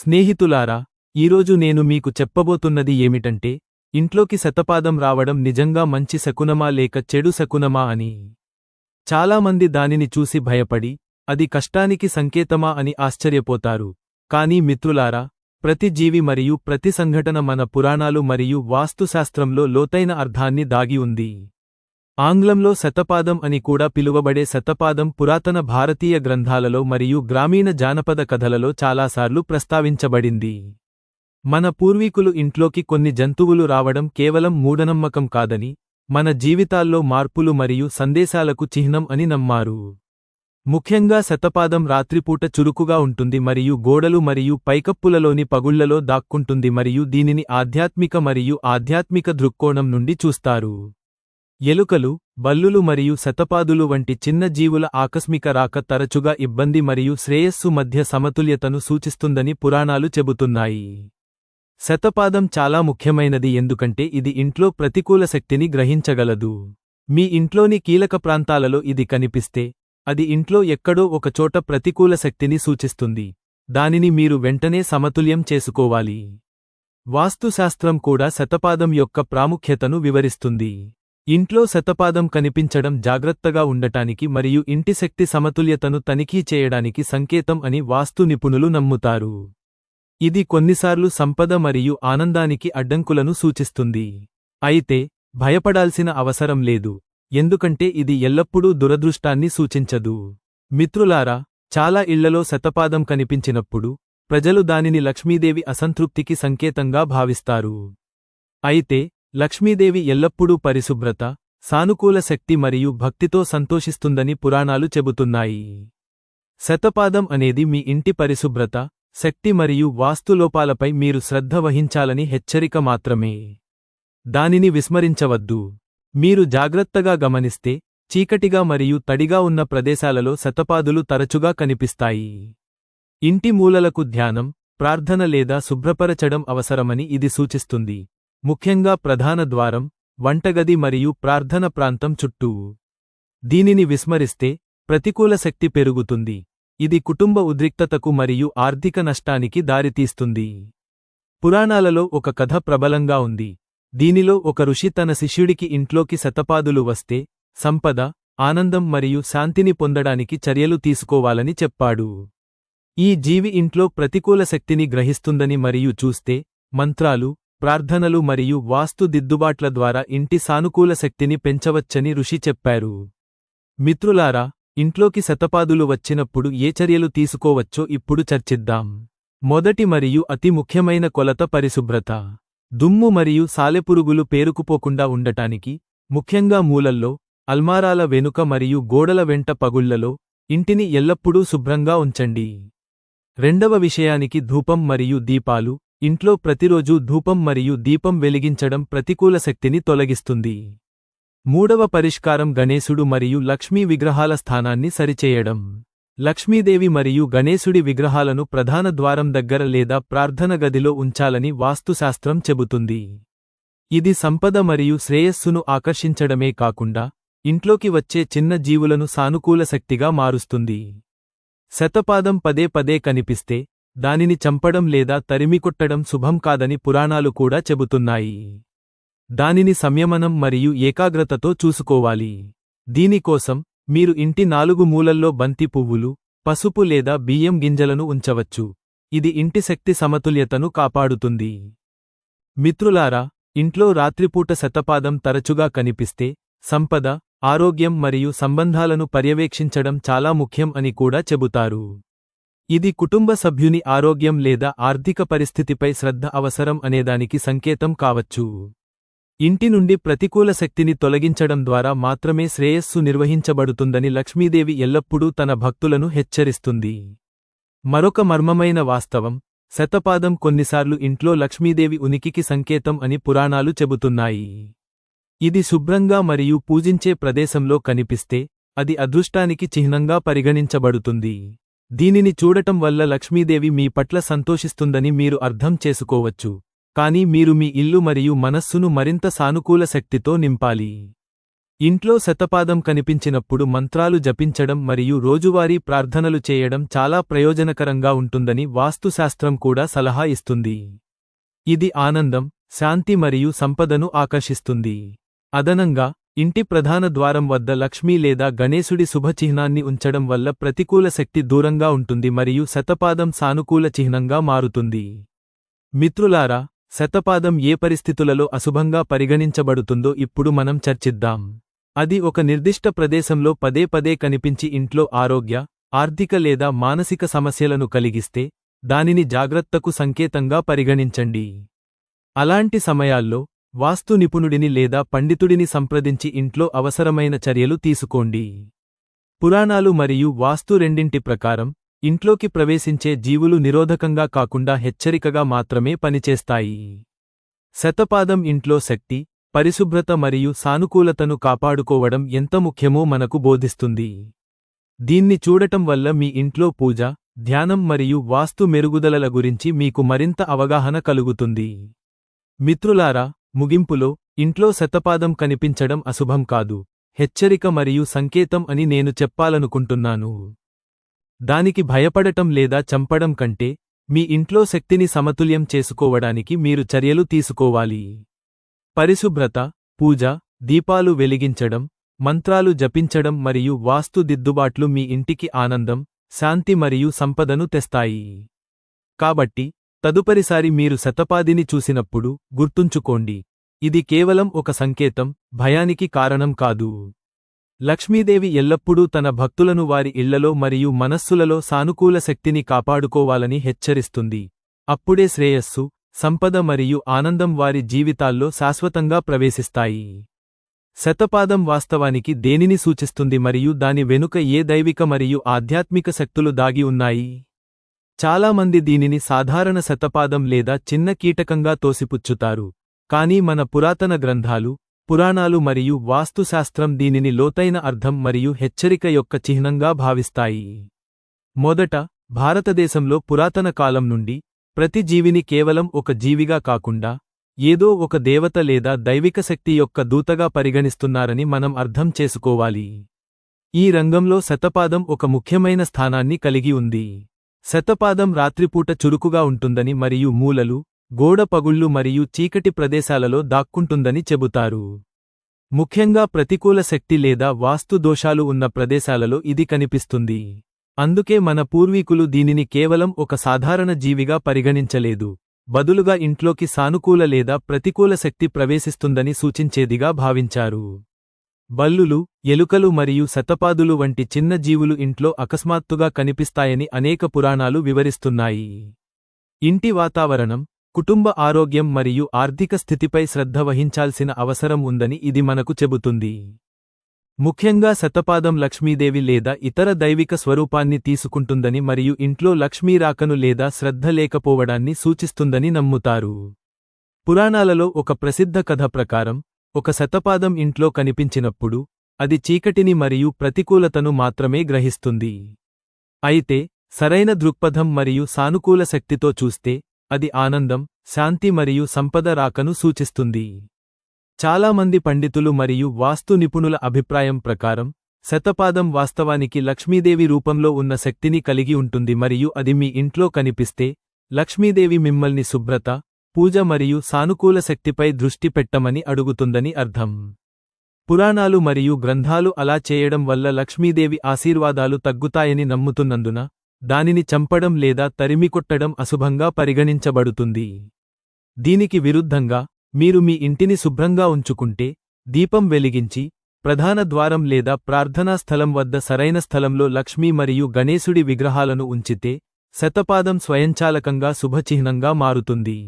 స్నేహితులారా ఈరోజు నేను మీకు చెప్పబోతున్నది ఏమిటంటే ఇంట్లోకి శతపాదం రావడం నిజంగా మంచి శకునమా లేక చెడు శకునమా అని. చాలామంది దానిని చూసి భయపడి అది కష్టానికి సంకేతమా అని ఆశ్చర్యపోతారు. కానీ మిత్రులారా ప్రతి జీవి మరియు ప్రతి సంఘటన మన పురాణాలు మరియు వాస్తుశాస్త్రంలో లోతైన అర్థాన్ని దాగి ఉంది. ఆంగ్లంలో శతపాదం అని కూడా పిలువబడే శతపాదం పురాతన భారతీయ గ్రంథాలలో మరియు గ్రామీణ జానపద కథలలో చాలాసార్లు ప్రస్తావించబడింది. మన పూర్వీకులు ఇంట్లోకి కొన్ని జంతువులు రావడం కేవలం మూఢనమ్మకం కాదని మన జీవితాల్లో మార్పులు మరియు సందేశాలకు చిహ్నం అని నమ్మారు. ముఖ్యంగా శతపాదం రాత్రిపూట చురుకుగా ఉంటుంది మరియు గోడలు మరియు పైకప్పులలోని పగుళ్ళలో దాక్కుంటుంది మరియు దీనిని ఆధ్యాత్మిక మరియు ఆధ్యాత్మిక దృక్కోణం నుండి చూస్తారు. ఎలుకలు బల్లులు మరియు శతపాదులు వంటి చిన్న జీవుల ఆకస్మిక రాక తరచుగా ఇబ్బంది మరియు శ్రేయస్సు మధ్య సమతుల్యతను సూచిస్తుందని పురాణాలు చెబుతున్నాయి. శతపాదం చాలా ముఖ్యమైనది ఎందుకంటే ఇది ఇంట్లో ప్రతికూల శక్తిని గ్రహించగలదు. మీ ఇంట్లోని కీలక ప్రాంతాలలో ఇది కనిపిస్తే అది ఇంట్లో ఎక్కడో ఒకచోట ప్రతికూల శక్తిని సూచిస్తుంది. దానిని మీరు వెంటనే సమతుల్యం చేసుకోవాలి. వాస్తుశాస్త్రం కూడా శతపాదం యొక్క ప్రాముఖ్యతను వివరిస్తుంది. ఇంట్లో శతపాదం కనిపించడం జాగ్రత్తగా ఉండటానికి మరియు ఇంటి శక్తి సమతుల్యతను తనిఖీ చేయడానికి సంకేతం అని వాస్తు నిపుణులు నమ్ముతారు. ఇది కొన్నిసార్లు సంపద మరియు ఆనందానికి అడ్డంకులను సూచిస్తుంది. అయితే భయపడాల్సిన అవసరం లేదు. ఎందుకంటే ఇది ఎల్లప్పుడూ దురదృష్టాన్ని సూచించదు. మిత్రులారా చాలా ఇళ్ళలో శతపాదం కనిపించినప్పుడు ప్రజలు దానిని లక్ష్మీదేవి అసంతృప్తికి సంకేతంగా భావిస్తారు. అయితే లక్ష్మీదేవి ఎల్లప్పుడూ పరిశుభ్రత సానుకూల శక్తి మరియు భక్తితో సంతోషిస్తుందని పురాణాలు చెబుతున్నాయి. శతపాదం అనేది మీ ఇంటి పరిశుభ్రత శక్తి మరియు వాస్తులోపాలపై మీరు శ్రద్ధ వహించాలని హెచ్చరిక మాత్రమే. దానిని విస్మరించవద్దు. మీరు జాగ్రత్తగా గమనిస్తే చీకటిగా మరియు తడిగా ఉన్న ప్రదేశాలలో శతపాదులు తరచుగా కనిపిస్తాయి. ఇంటి మూలలకు ధ్యానం ప్రార్థన లేదా శుభ్రపరచడం అవసరమని ఇది సూచిస్తుంది. ముఖ్యంగా ప్రధాన ద్వారం వంటగది మరియు ప్రార్థన ప్రాంతం చుట్టూ. దీనిని విస్మరిస్తే ప్రతికూల శక్తి పెరుగుతుంది. ఇది కుటుంబ ఉద్రిక్తతకు మరియు ఆర్థిక నష్టానికి దారితీస్తుంది. పురాణాలలో ఒక కథ ప్రబలంగా ఉంది. దీనిలో ఒక ఋషి తన శిష్యుడికి ఇంట్లోకి శతపాదులు వస్తే సంపద ఆనందం మరియు శాంతిని పొందడానికి చర్యలు తీసుకోవాలని చెప్పాడు. ఈ జీవి ఇంట్లో ప్రతికూల శక్తిని గ్రహిస్తుందని మరియు చూస్తే మంత్రాలు ప్రార్థనలు మరియు వాస్తు దిద్దుబాట్ల ద్వారా ఇంటి సానుకూల శక్తిని పెంచవచ్చని ఋషి చెప్పారు. మిత్రులారా ఇంట్లోకి శతపాదులు వచ్చినప్పుడు ఏ చర్యలు తీసుకోవచ్చో ఇప్పుడు చర్చిద్దాం. మొదటి మరియు అతి ముఖ్యమైన కొలత పరిశుభ్రత. దుమ్ము మరియు సాలెపురుగులు పేరుకుపోకుండా ఉండటానికి ముఖ్యంగా మూలల్లో అల్మారాల వెనుక మరియు గోడల వెంట పగుళ్ళలో ఇంటిని ఎల్లప్పుడూ శుభ్రంగా ఉంచండి. రెండవ విషయానికి ధూపం మరియు దీపాలు ఇంట్లో ప్రతిరోజూ ధూపం మరియు దీపం వెలిగించడం ప్రతికూల శక్తిని తొలగిస్తుంది. మూడవ పరిష్కారం గణేశుడు మరియు లక్ష్మీ విగ్రహాల స్థానాన్ని సరిచేయడం. లక్ష్మీదేవి మరియు గణేశుడి విగ్రహాలను ప్రధాన ద్వారం దగ్గర లేదా ప్రార్థన గదిలో ఉంచాలని వాస్తుశాస్త్రం చెబుతుంది. ఇది సంపద మరియు శ్రేయస్సును ఆకర్షించడమే కాకుండా ఇంట్లోకి వచ్చే చిన్న జీవులను సానుకూల శక్తిగా మారుస్తుంది. శతపాదం పదే పదే కనిపిస్తే దానిని చంపడం లేదా తరిమికొట్టడం శుభం కాదని పురాణాలు కూడా చెబుతున్నాయి. దానిని సంయమనం మరియు ఏకాగ్రతతో చూసుకోవాలి. దీనికోసం మీరు ఇంటి నాలుగు మూలల్లో బంతి పువ్వులు పసుపు లేదా బియ్యం గింజలను ఉంచవచ్చు. ఇది ఇంటి శక్తి సమతుల్యతను కాపాడుతుంది. మిత్రులారా ఇంట్లో రాత్రిపూట శతపాదం తరచుగా కనిపిస్తే సంపద ఆరోగ్యం మరియు సంబంధాలను పర్యవేక్షించడం చాలా ముఖ్యం అని కూడా చెబుతారు. ఇది కుటుంబ సభ్యుని ఆరోగ్యం లేదా ఆర్థిక పరిస్థితిపై శ్రద్ధ అవసరం అనేదానికి సంకేతం కావచ్చు. ఇంటి నుండి ప్రతికూల శక్తిని తొలగించడం ద్వారా మాత్రమే శ్రేయస్సు నిర్వహించబడుతుందని లక్ష్మీదేవి ఎల్లప్పుడూ తన భక్తులను హెచ్చరిస్తుంది. మరొక మర్మమైన వాస్తవం శతపాదం కొన్నిసార్లు ఇంట్లో లక్ష్మీదేవి ఉనికికి సంకేతం అని పురాణాలు చెబుతున్నాయి. ఇది శుభ్రంగా మరియు పూజించే ప్రదేశంలో కనిపిస్తే అది అదృష్టానికి చిహ్నంగా పరిగణించబడుతుంది. దీనిని చూడటం వల్ల లక్ష్మీదేవి మీ పట్ల సంతోషిస్తుందని మీరు అర్థం చేసుకోవచ్చు. కానీ మీరు మీ ఇల్లు మరియు మనస్సును మరింత సానుకూల శక్తితో నింపాలి. ఇంట్లో శతపాదం కనిపించినప్పుడు మంత్రాలు జపించడం మరియు రోజువారీ ప్రార్థనలు చేయడం చాలా ప్రయోజనకరంగా ఉంటుందని వాస్తుశాస్త్రం కూడా సలహా ఇస్తుంది. ఇది ఆనందం శాంతి మరియు సంపదను ఆకర్షిస్తుంది. అదనంగా ఇంటి ప్రధాన ద్వారం వద్ద లక్ష్మీ లేదా గణేశుడి శుభచిహ్నాన్ని ఉంచడం వల్ల ప్రతికూల శక్తి దూరంగా ఉంటుంది మరియు శతపాదం సానుకూల చిహ్నంగా మారుతుంది. మిత్రులారా శతపాదం ఏ పరిస్థితులలో అశుభంగా పరిగణించబడుతుందో ఇప్పుడు మనం చర్చిద్దాం. అది ఒక నిర్దిష్ట ప్రదేశంలో పదే పదే కనిపించి ఇంట్లో ఆరోగ్య ఆర్థిక లేదా మానసిక సమస్యలను కలిగిస్తే దానిని జాగ్రత్తకు సంకేతంగా పరిగణించండి. అలాంటి సమయాల్లో వాస్తు నిపుణుడిని లేదా పండితుడిని సంప్రదించి ఇంట్లో అవసరమైన చర్యలు తీసుకోండి. పురాణాలు మరియు వాస్తు రెండింటి ప్రకారం ఇంట్లోకి ప్రవేశించే జీవులు నిరోధకంగా కాకుండా హెచ్చరికగా మాత్రమే పనిచేస్తాయి. శతపాదం ఇంట్లో శక్తి పరిశుభ్రత మరియు సానుకూలతను కాపాడుకోవడం ఎంత ముఖ్యమో మనకు బోధిస్తుంది. దీన్ని చూడటం వల్ల మీ ఇంట్లో పూజ ధ్యానం మరియు వాస్తు మెరుగుదలల గురించి మీకు మరింత అవగాహన కలుగుతుంది. మిత్రులారా ముగింపులో ఇంట్లో శతపాదం కనిపించడం అశుభం కాదు హెచ్చరిక మరియు సంకేతం అని నేను చెప్పాలనుకుంటున్నాను. దానికి భయపడటం లేదా చంపడం కంటే మీ ఇంట్లో శక్తిని సమతుల్యం చేసుకోవడానికి మీరు చర్యలు తీసుకోవాలి. పరిశుభ్రత పూజ దీపాలు వెలిగించడం మంత్రాలు జపించడం మరియు వాస్తు దిద్దుబాట్లు మీ ఇంటికి ఆనందం శాంతి మరియు సంపదను తెస్తాయి. కాబట్టి తదుపరిసారి మీరు శతపాదిని చూసినప్పుడు గుర్తుంచుకోండి. ఇది కేవలం ఒక సంకేతం భయానికి కారణం కాదు. లక్ష్మీదేవి ఎల్లప్పుడూ తన భక్తులను వారి ఇళ్ళలో మరియు మనస్సులలో సానుకూల శక్తిని కాపాడుకోవాలని హెచ్చరిస్తుంది. అప్పుడే శ్రేయస్సు సంపద మరియు ఆనందం వారి జీవితాల్లో శాశ్వతంగా ప్రవేశిస్తాయి. శతపాదం వాస్తవానికి దేనిని సూచిస్తుంది మరియు దాని వెనుక ఏ దైవిక మరియు ఆధ్యాత్మిక శక్తులు దాగి ఉన్నాయి? చాలామంది దీనిని సాధారణ శతపాదం లేదా చిన్న కీటకంగా తోసిపుచ్చుతారు. కానీ మన పురాతన గ్రంథాలు పురాణాలు మరియు వాస్తుశాస్త్రం దీనిని లోతైన అర్థం మరియు హెచ్చరిక యొక్క చిహ్నంగా భావిస్తాయి. మొదట భారతదేశంలో పురాతన కాలం నుండి ప్రతి జీవిని కేవలం ఒక జీవిగా కాకుండా ఏదో ఒక దేవత లేదా దైవిక శక్తి యొక్క దూతగా పరిగణిస్తున్నారని మనం అర్థం చేసుకోవాలి. ఈ రంగంలో శతపాదం ఒక ముఖ్యమైన స్థానాన్ని కలిగి ఉంది. శతపాదం రాత్రిపూట చురుకుగా ఉంటుందని మరియు మూలలు గోడ పగుళ్ళు మరియు చీకటి ప్రదేశాలలో దాక్కుంటుందని చెబుతారు. ముఖ్యంగా ప్రతికూల శక్తి లేదా వాస్తు దోషాలు ఉన్న ప్రదేశాలలో ఇది కనిపిస్తుంది. అందుకే మన పూర్వీకులు దీనిని కేవలం ఒక సాధారణ జీవిగా పరిగణించలేదు. బదులుగా ఇంట్లోకి సానుకూల లేదా ప్రతికూల శక్తి ప్రవేశిస్తుందని సూచించేదిగా భావించారు. బల్లులు ఎలుకలు మరియు శతపాదులు వంటి చిన్న జీవులు ఇంట్లో అకస్మాత్తుగా కనిపిస్తాయని అనేక పురాణాలు వివరిస్తున్నాయి. ఇంటి వాతావరణం కుటుంబ ఆరోగ్యం మరియు ఆర్థిక స్థితిపై శ్రద్ధ వహించాల్సిన అవసరం ఉందని ఇది మనకు చెబుతుంది. ముఖ్యంగా శతపాదం లక్ష్మీదేవి లేదా ఇతర దైవిక స్వరూపాన్ని తీసుకుంటుందని మరియు ఇంట్లో లక్ష్మీ రాకను లేదా శ్రద్ధ లేకపోవడాన్ని సూచిస్తుందని నమ్ముతారు. పురాణాలలో ఒక ప్రసిద్ధ కథ ప్రకారం ఒక శతపాదం ఇంట్లో కనిపించినప్పుడు అది చీకటిని మరియు ప్రతికూలతను మాత్రమే గ్రహిస్తుంది. అయితే సరైన దృక్పథం మరియు సానుకూల శక్తితో చూస్తే అది ఆనందం శాంతి మరియు సంపద రాకను సూచిస్తుంది. చాలామంది పండితులు మరియు వాస్తు నిపుణుల అభిప్రాయం ప్రకారం శతపాదం వాస్తవానికి లక్ష్మీదేవి రూపంలో ఉన్న శక్తిని కలిగి ఉంటుంది మరియు అది మీ ఇంట్లో కనిపిస్తే లక్ష్మీదేవి మిమ్మల్ని శుభ్రత పూజ మరియు సానుకూల శక్తిపై దృష్టి పెట్టమని అడుగుతుందని అర్థం. పురాణాలు మరియు గ్రంథాలు అలా చేయడం వల్ల లక్ష్మీదేవి ఆశీర్వాదాలు తగ్గుతాయని నమ్ముతున్నందున దానిని చంపడం లేదా తరిమికొట్టడం అశుభంగా పరిగణించబడుతుంది. దీనికి విరుద్ధంగా మీరు మీ ఇంటిని శుభ్రంగా ఉంచుకుంటే దీపం వెలిగించి ప్రధాన ద్వారం లేదా ప్రార్థనా స్థలం వద్ద సరైన స్థలంలో లక్ష్మీ మరియు గణేశుడి విగ్రహాలను ఉంచితే శతపాదం స్వయంచాలకంగా శుభచిహ్నంగా మారుతుంది.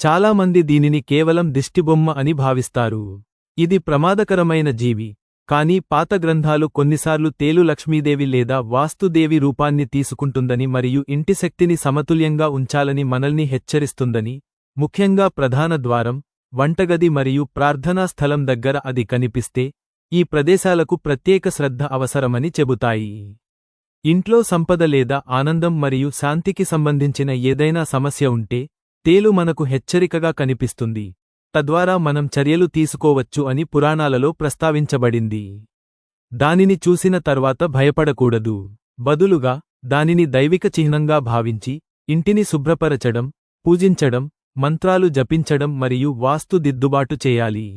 చాలామంది దీనిని కేవలం దిష్టిబొమ్మ అని భావిస్తారు. ఇది ప్రమాదకరమైన జీవి. కానీ పాత గ్రంథాలు కొన్నిసార్లు తేలు లక్ష్మీదేవి లేదా వాస్తుదేవి రూపాన్ని తీసుకుంటుందని మరియు ఇంటి శక్తిని సమతుల్యంగా ఉంచాలని మనల్ని హెచ్చరిస్తుందని ముఖ్యంగా ప్రధాన ద్వారం వంటగది మరియు ప్రార్థనా స్థలం దగ్గర అది కనిపిస్తే ఈ ప్రదేశాలకు ప్రత్యేక శ్రద్ధ అవసరమని చెబుతాయి. ఇంట్లో సంపద లేదా ఆనందం మరియు శాంతికి సంబంధించిన ఏదైనా సమస్య ఉంటే తేలు మనకు హెచ్చరికగా కనిపిస్తుంది. తద్వారా మనం చర్యలు తీసుకోవచ్చు అని పురాణాలలో ప్రస్తావించబడింది. దానిని చూసిన తర్వాత భయపడకూడదు. బదులుగా దానిని దైవిక చిహ్నంగా భావించి ఇంటిని శుభ్రపరచడం పూజించడం మంత్రాలు జపించడం మరియు వాస్తు దిద్దుబాటు చేయాలి.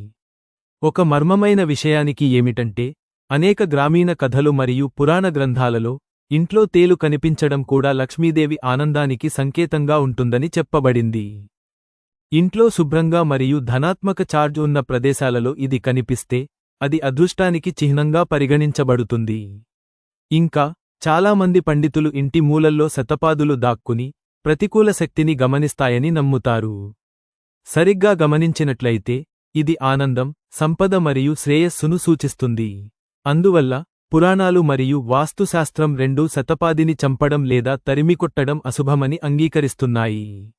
ఒక మర్మమైన విషయానికి ఏమిటంటే అనేక గ్రామీణ కథలు మరియు పురాణ గ్రంథాలలో ఇంట్లో తేలు కనిపించడం కూడా లక్ష్మీదేవి ఆనందానికి సంకేతంగా ఉంటుందని చెప్పబడింది. ఇంట్లో శుభ్రంగా మరియు ధనాత్మక చార్జ్ ఉన్న ప్రదేశాలలో ఇది కనిపిస్తే అది అదృష్టానికి చిహ్నంగా పరిగణించబడుతుంది. ఇంకా చాలామంది పండితులు ఇంటి మూలల్లో శతపాదులు దాక్కుని ప్రతికూల శక్తిని గమనిస్తాయని నమ్ముతారు. సరిగ్గా గమనించినట్లయితే ఇది ఆనందం సంపద మరియు శ్రేయస్సును సూచిస్తుంది. అందువల్ల పురాణాలు మరియు వాస్తుశాస్త్రం రెండూ శతపాదిని చంపడం లేదా తరిమికొట్టడం అశుభమని అంగీకరిస్తున్నాయి.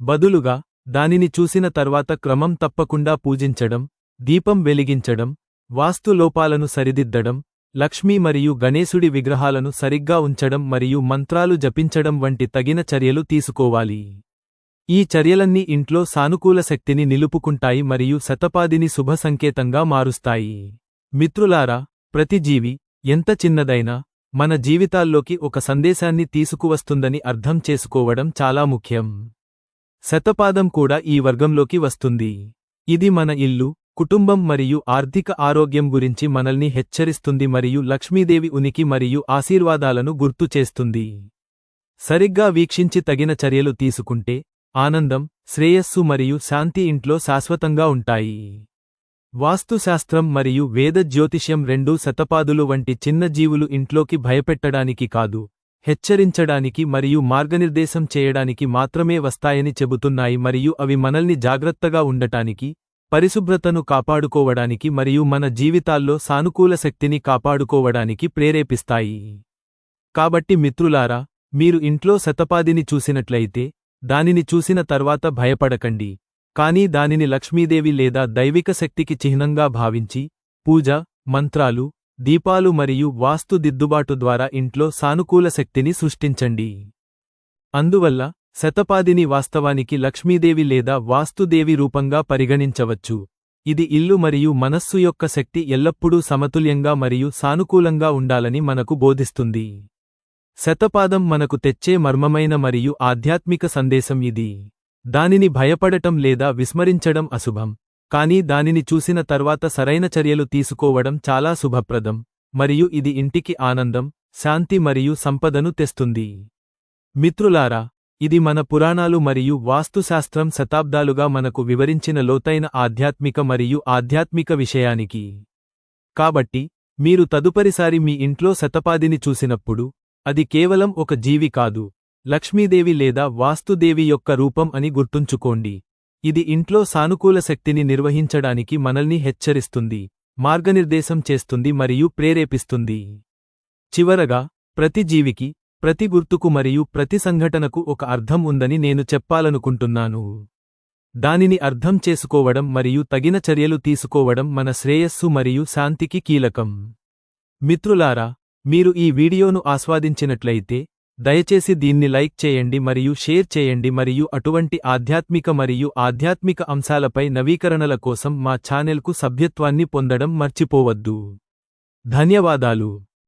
బదులుగా దానిని చూసిన తర్వాత క్రమం తప్పకుండా పూజించడం దీపం వెలిగించడం వాస్తు లోపాలను సరిదిద్దడం లక్ష్మీ మరియు గణేశుడి విగ్రహాలను సరిగ్గా ఉంచడం మరియు మంత్రాలు జపించడం వంటి తగిన చర్యలు తీసుకోవాలి. ఈ చర్యలన్నీ ఇంట్లో సానుకూల శక్తిని నిలుపుకుంటాయి మరియు శతపాదిని శుభ సంకేతంగా మారుస్తాయి. మిత్రులారా ప్రతి జీవి ఎంత చిన్నదైనా మన జీవితాల్లోకి ఒక సందేశాన్ని తీసుకువస్తుందని అర్థం చేసుకోవడం చాలా ముఖ్యం. శతపాదం కూడా ఈ వర్గంలోకి వస్తుంది. ఇది మన ఇల్లు కుటుంబం మరియు ఆర్థిక ఆరోగ్యం గురించి మనల్ని హెచ్చరిస్తుంది మరియు లక్ష్మీదేవి ఉనికి మరియు ఆశీర్వాదాలను గుర్తు చేస్తుంది. సరిగ్గా వీక్షించి తగిన చర్యలు తీసుకుంటే ఆనందం శ్రేయస్సు మరియు శాంతి ఇంట్లో శాశ్వతంగా ఉంటాయి. వాస్తుశాస్త్రం మరియు వేద జ్యోతిష్యం రెండూ శతపాదులు వంటి చిన్న జీవులు ఇంట్లోకి భయపెట్టడానికి కాదు హెచ్చరించడానికి మరియు మార్గనిర్దేశం చేయడానికి మాత్రమే వస్తాయని చెబుతున్నాయి మరియు అవి మనల్ని జాగ్రత్తగా ఉండటానికి పరిశుభ్రతను కాపాడుకోవడానికి మరియు మన జీవితాల్లో సానుకూల శక్తిని కాపాడుకోవడానికి ప్రేరేపిస్తాయి. కాబట్టి మిత్రులారా మీరు ఇంట్లో శతపాదిని చూసినట్లయితే దానిని చూసిన తర్వాత భయపడకండి. కానీ దానిని లక్ష్మీదేవి లేదా దైవిక శక్తికి చిహ్నంగా భావించి పూజ మంత్రాలు దీపాలు మరియు వాస్తు దిద్దుబాటు ద్వారా ఇంట్లో సానుకూల శక్తిని సృష్టించండి. అందువల్ల శతపాదిని వాస్తవానికి లక్ష్మీదేవి లేదా వాస్తుదేవి రూపంగా పరిగణించవచ్చు. ఇది ఇల్లు మరియు మనస్సు యొక్క శక్తి ఎల్లప్పుడూ సమతుల్యంగా మరియు సానుకూలంగా ఉండాలని మనకు బోధిస్తుంది. శతపాదం మనకు తెచ్చే మర్మమైన మరియు ఆధ్యాత్మిక సందేశం ఇది. దానిని భయపడటం లేదా విస్మరించడం అశుభం. కానీ దానిని చూసిన తర్వాత సరైన చర్యలు తీసుకోవడం చాలా శుభప్రదం. మరియు ఇది ఇంటికి ఆనందం శాంతి మరియు సంపదను తెస్తుంది. మిత్రులారా ఇది మన పురాణాలు మరియు వాస్తుశాస్త్రం శతాబ్దాలుగా మనకు వివరించిన లోతైన ఆధ్యాత్మిక మరియు ఆధ్యాత్మిక విషయానికి. కాబట్టి మీరు తదుపరిసారి మీ ఇంట్లో శతపాదిని చూసినప్పుడు అది కేవలం ఒక జీవి కాదు. లక్ష్మీదేవి లేదా వాస్తుదేవి యొక్క రూపం అని గుర్తుంచుకోండి. ఇది ఇంట్లో సానుకూల శక్తిని నిర్వహించడానికి మనల్ని హెచ్చరిస్తుంది మార్గనిర్దేశం చేస్తుంది మరియు ప్రేరేపిస్తుంది. చివరగా ప్రతి జీవికి ప్రతి గుర్తుకు మరియు ప్రతి సంఘటనకు ఒక అర్థం ఉందని నేను చెప్పాలనుకుంటున్నాను. దానిని అర్థం చేసుకోవడం మరియు తగిన చర్యలు తీసుకోవడం మన శ్రేయస్సు మరియు శాంతికి కీలకం. మిత్రులారా మీరు ఈ వీడియోను ఆస్వాదించినట్లయితే దయచేసి దీన్ని లైక్ చేయండి మరియు షేర్ చేయండి మరియు అటువంటి ఆధ్యాత్మిక మరియు ఆధ్యాత్మిక అంశాలపై నవీకరణల కోసం మా ఛానెల్కు సభ్యత్వాన్ని పొందడం మర్చిపోవద్దు. ధన్యవాదాలు.